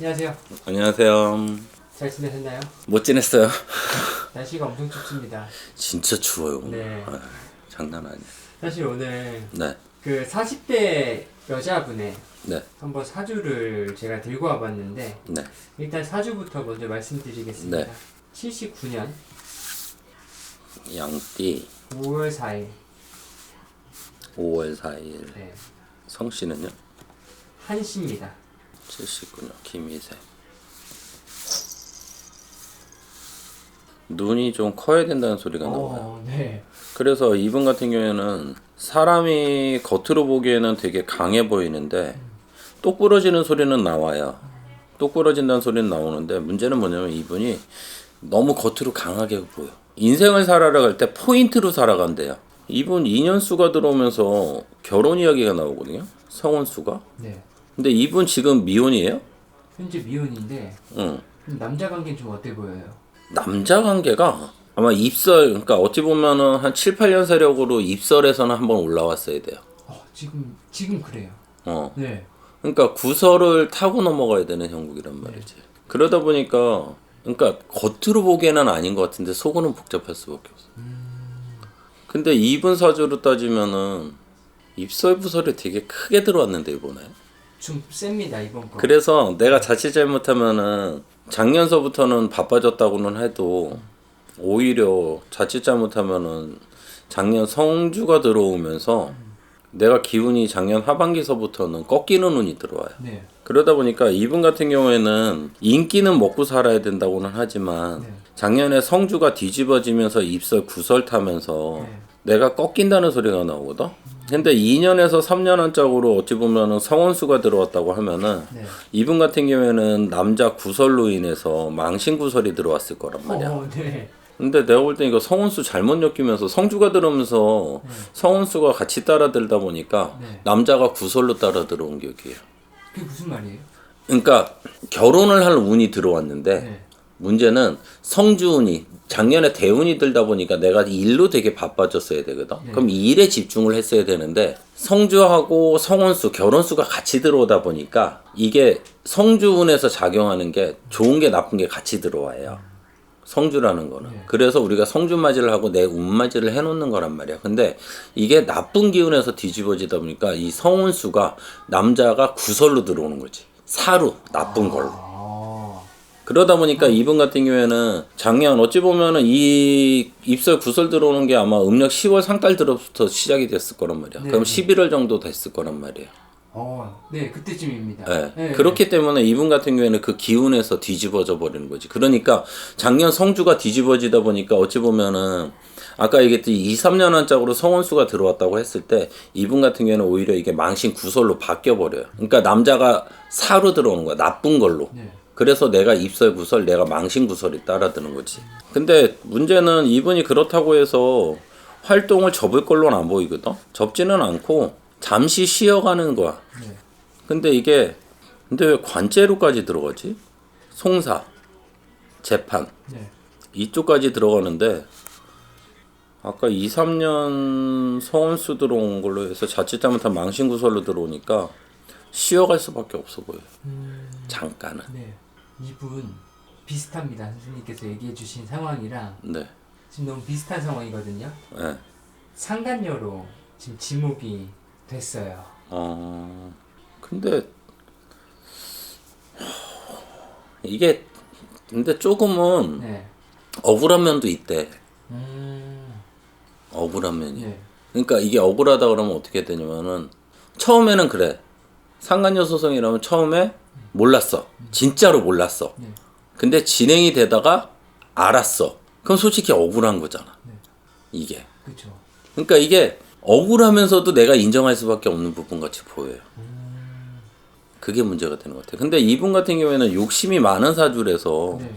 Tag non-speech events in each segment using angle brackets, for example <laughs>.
안녕하세요. 안녕하세요. 잘 지내셨나요? 못 지냈어요? <laughs> 날씨가 엄청 춥습니다. 진짜 추워요. 네. 아, 장난 아니야. 사실 오늘 네, 그 40대 여자분의 네, 한번 사주를 제가 들고 와봤는데 네. 일단 사주부터 먼저 말씀드리겠습니다. 네. 79년 양띠 5월 4일 5월 4일. 네. 성씨는요? 한시입니다. 79년 김희세. 눈이 좀 커야 된다는 소리가 나와요. 어, 네. 그래서 이분 같은 경우에는 사람이 겉으로 보기에는 되게 강해 보이는데 똑 부러지는 소리는 나와요. 똑 부러진다는 소리는 나오는데 문제는 뭐냐면 이분이 너무 겉으로 강하게 보여. 인생을 살아갈 때 포인트로 살아간대요. 이분 인연수가 들어오면서 결혼 이야기가 나오거든요. 성혼수가. 네. 근데 이분 지금 미혼이에요? 현재 미혼인데 응. 남자 관계는 좀 어때 보여요? 남자 관계가 아마 입설, 그러니까 어찌 보면은 한 7, 8년 세력으로 입설에서는 한번 올라왔어야 돼요. 어, 지금 지금 그래요. 어. 네. 그러니까 구설을 타고 넘어가야 되는 형국이란 말이지. 그러다 보니까 그러니까 겉으로 보기에는 아닌 것 같은데 속으로는 복잡할 수밖에 없어. 근데 이분 사주로 따지면은 입설 부설이 되게 크게 들어왔는데 이번에. 좀 셉니다 이번 거. 그래서 내가 자칫 잘못하면은 작년서부터는 바빠졌다고는 해도 오히려 자칫 잘못하면은 작년 성주가 들어오면서 내가 기운이 작년 하반기서부터는 꺾이는 운이 들어와요. 네. 그러다 보니까 이분 같은 경우에는 인기는 먹고 살아야 된다고는 하지만 네. 작년에 성주가 뒤집어지면서 입설 구설 타면서 네. 내가 꺾인다는 소리가 나오거든. 근데 2년에서 3년 한짝으로 어찌 보면은 성원수가 들어왔다고 하면은 네. 이분 같은 경우에는 남자 구설로 인해서 망신 구설이 들어왔을 거란 말이야. 어, 네. 근데 내가 볼 때 이거 성원수 잘못 엮이면서 성주가 들어오면서 성원수가 같이 따라 들다 보니까 네. 남자가 구설로 따라 들어온 격이에요. 그게 무슨 말이에요? 그러니까 결혼을 할 운이 들어왔는데 네. 문제는 성주운이 작년에 대운이 들다 보니까 내가 일로 되게 바빠졌어야 되거든. 네. 그럼 이 일에 집중을 했어야 되는데 성주하고 성원수 결혼수가 같이 들어오다 보니까 이게 성주운에서 작용하는 게 좋은 게 나쁜 게 같이 들어와요. 성주라는 거는. 네. 그래서 우리가 성주 맞이를 하고 내 운 맞이를 해놓는 거란 말이야. 근데 이게 나쁜 기운에서 뒤집어지다 보니까 이 성운수가 남자가 구설로 들어오는 거지. 사루, 나쁜 걸로. 아. 그러다 보니까 이분 같은 경우에는 작년 어찌 보면은 이 입설 구설 들어오는 게 아마 음력 10월 상달 들어부터 시작이 됐을 거란 말이야. 네. 그럼 11월 정도 됐을 거란 말이야. 어, 네, 그때쯤입니다. 예. 네, 그렇기 때문에 이분 같은 경우에는 그 기운에서 뒤집어져 버리는 거지. 그러니까 작년 성주가 뒤집어지다 보니까 어찌 보면은 아까 얘기했듯이 2, 3년 한짝으로 성원수가 들어왔다고 했을 때 이분 같은 경우에는 오히려 이게 망신 구설로 바뀌어 버려요. 그러니까 남자가 사로 들어오는 거야. 나쁜 걸로. 네. 그래서 내가 입설 구설, 내가 망신 구설이 따라드는 거지. 근데 문제는 이분이 그렇다고 해서 활동을 접을 걸로는 안 보이거든. 접지는 않고 잠시 쉬어가는 거야. 네. 근데 이게 근데 왜 관제로까지 들어가지? 송사, 재판 네. 이쪽까지 들어가는데 아까 2, 3년 성원수 들어온 걸로 해서 자칫 잘못한 망신구설로 들어오니까 쉬어갈 수밖에 없어 보여요. 잠깐은. 네. 이분 비슷합니다. 선생님께서 얘기해 주신 상황이랑 네. 지금 너무 비슷한 상황이거든요. 네. 상간녀로 지금 지목이 됐어요. 어. 근데 이게 근데 조금은 네. 억울한 면도 있대. 음. 억울한 면이. 네. 그러니까 이게 억울하다 그러면 어떻게 되냐면은 처음에는 그래 상간녀 소송이라면 처음에 몰랐어 진짜로 몰랐어 네. 근데 진행이 되다가 알았어 그럼 솔직히 억울한 거잖아 네. 이게 그렇죠. 그러니까 이게 억울하면서도 내가 인정할 수밖에 없는 부분 같이 보여요 그게 문제가 되는 것 같아요 근데 이분 같은 경우에는 욕심이 많은 사주라서 네.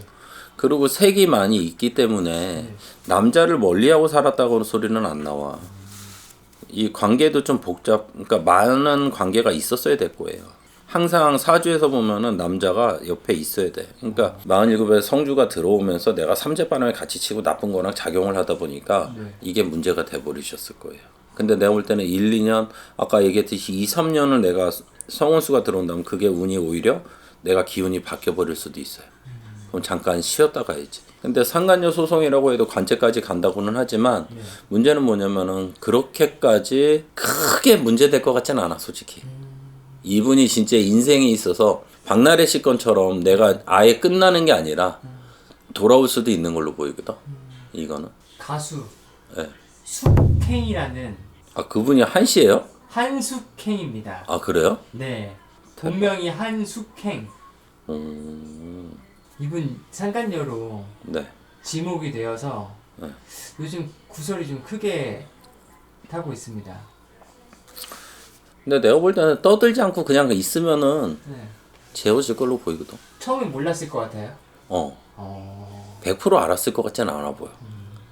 그리고 색이 많이 있기 때문에 남자를 멀리하고 살았다고 소리는 안 나와. 이 관계도 좀 복잡, 그러니까 많은 관계가 있었어야 될 거예요. 항상 사주에서 보면은 남자가 옆에 있어야 돼. 그러니까 47에 성주가 들어오면서 내가 삼재바람에 같이 치고 나쁜 거랑 작용을 하다 보니까 네. 이게 문제가 돼 버리셨을 거예요. 근데 내가 볼 때는 1, 2년 아까 얘기했듯이 2, 3년을 내가 성원수가 들어온다면 그게 운이 오히려 내가 기운이 바뀌어 버릴 수도 있어요. 그럼 잠깐 쉬었다 가야지. 근데 상간녀 소송이라고 해도 관제까지 간다고는 하지만 문제는 뭐냐면은 그렇게까지 크게 문제될 것 같진 않아 솔직히. 이분이 진짜 인생에 있어서 박나래 씨 건처럼 내가 아예 끝나는 게 아니라 돌아올 수도 있는 걸로 보이거든. 이거는. 가수 예. 숙행이라는 아 그분이 한 씨예요? 한숙행입니다. 아 그래요? 네. 본명이 한숙행. 음, 이분 상간녀로 네. 지목이 되어서 네. 요즘 구설이 좀 크게 타고 있습니다. 근데 내가 볼 때는 떠들지 않고 그냥 있으면은 네. 재워질 걸로 보이거든. 처음에 몰랐을 것 같아요. 어, 어. 100% 알았을 것 같지는 않아 보여.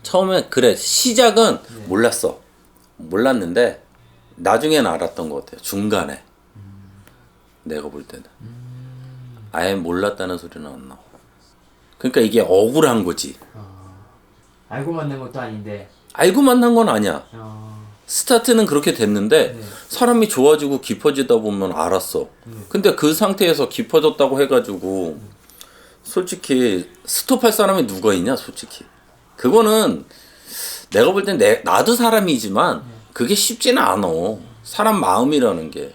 처음에 그래 시작은 몰랐어. 몰랐는데 나중엔 알았던 것 같아요. 중간에 내가 볼 때는 아예 몰랐다는 소리는 안 나와. 그러니까 이게 억울한 거지. 알고 만난 것도 아닌데. 알고 만난 건 아니야. 어. 스타트는 그렇게 됐는데 네. 사람이 좋아지고 깊어지다 보면 알았어. 근데 그 상태에서 깊어졌다고 해가지고 솔직히 스톱할 사람이 누가 있냐 솔직히. 그거는 내가 볼 땐 내 나도 사람이지만 그게 쉽지는 않아. 사람 마음이라는 게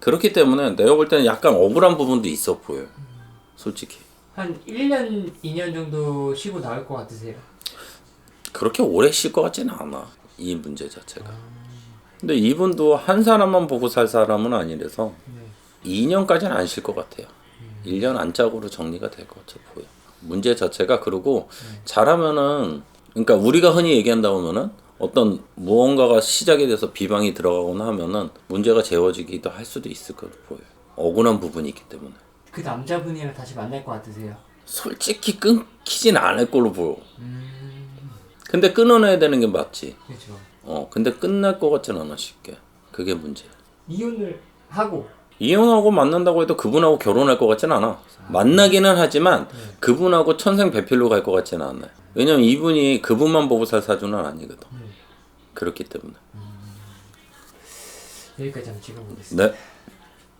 그렇기 때문에 내가 볼 때는 약간 억울한 부분도 있어 보여. 솔직히 한 1년, 2년 정도 쉬고 나올 것 같으세요? 그렇게 오래 쉴 것 같지는 않아. 이 문제 자체가. 근데 이분도 한 사람만 보고 살 사람은 아니라서 2년까지는 안 쉴 것 같아요. 1년 안짝으로 정리가 될 것 같아 보여. 문제 자체가 그리고 잘하면은 그러니까 우리가 흔히 얘기한다 보면은 어떤 무언가가 시작이 돼서 비방이 들어가거나 하면은 문제가 재워지기도 할 수도 있을 것 보여. 억울한 부분이 있기 때문에. 그 남자분이랑 다시 만날 것 같으세요? 솔직히 끊기진 않을 걸로 보여. 근데 끊어내야 되는 게 맞지. 그렇죠. 어, 근데 끝날 것 같진 않아 쉽게. 그게 문제. 이혼을 하고 이혼하고 만난다고 해도 그분하고 결혼할 것 같진 않아. 만나기는 하지만 그분하고 천생 배필로 갈 것 같지는 않아요. 왜냐면 이분이 그분만 보고 살 사주는 아니거든. 그렇기 때문에. 여기까지 한번 찍어보겠습니다. 네.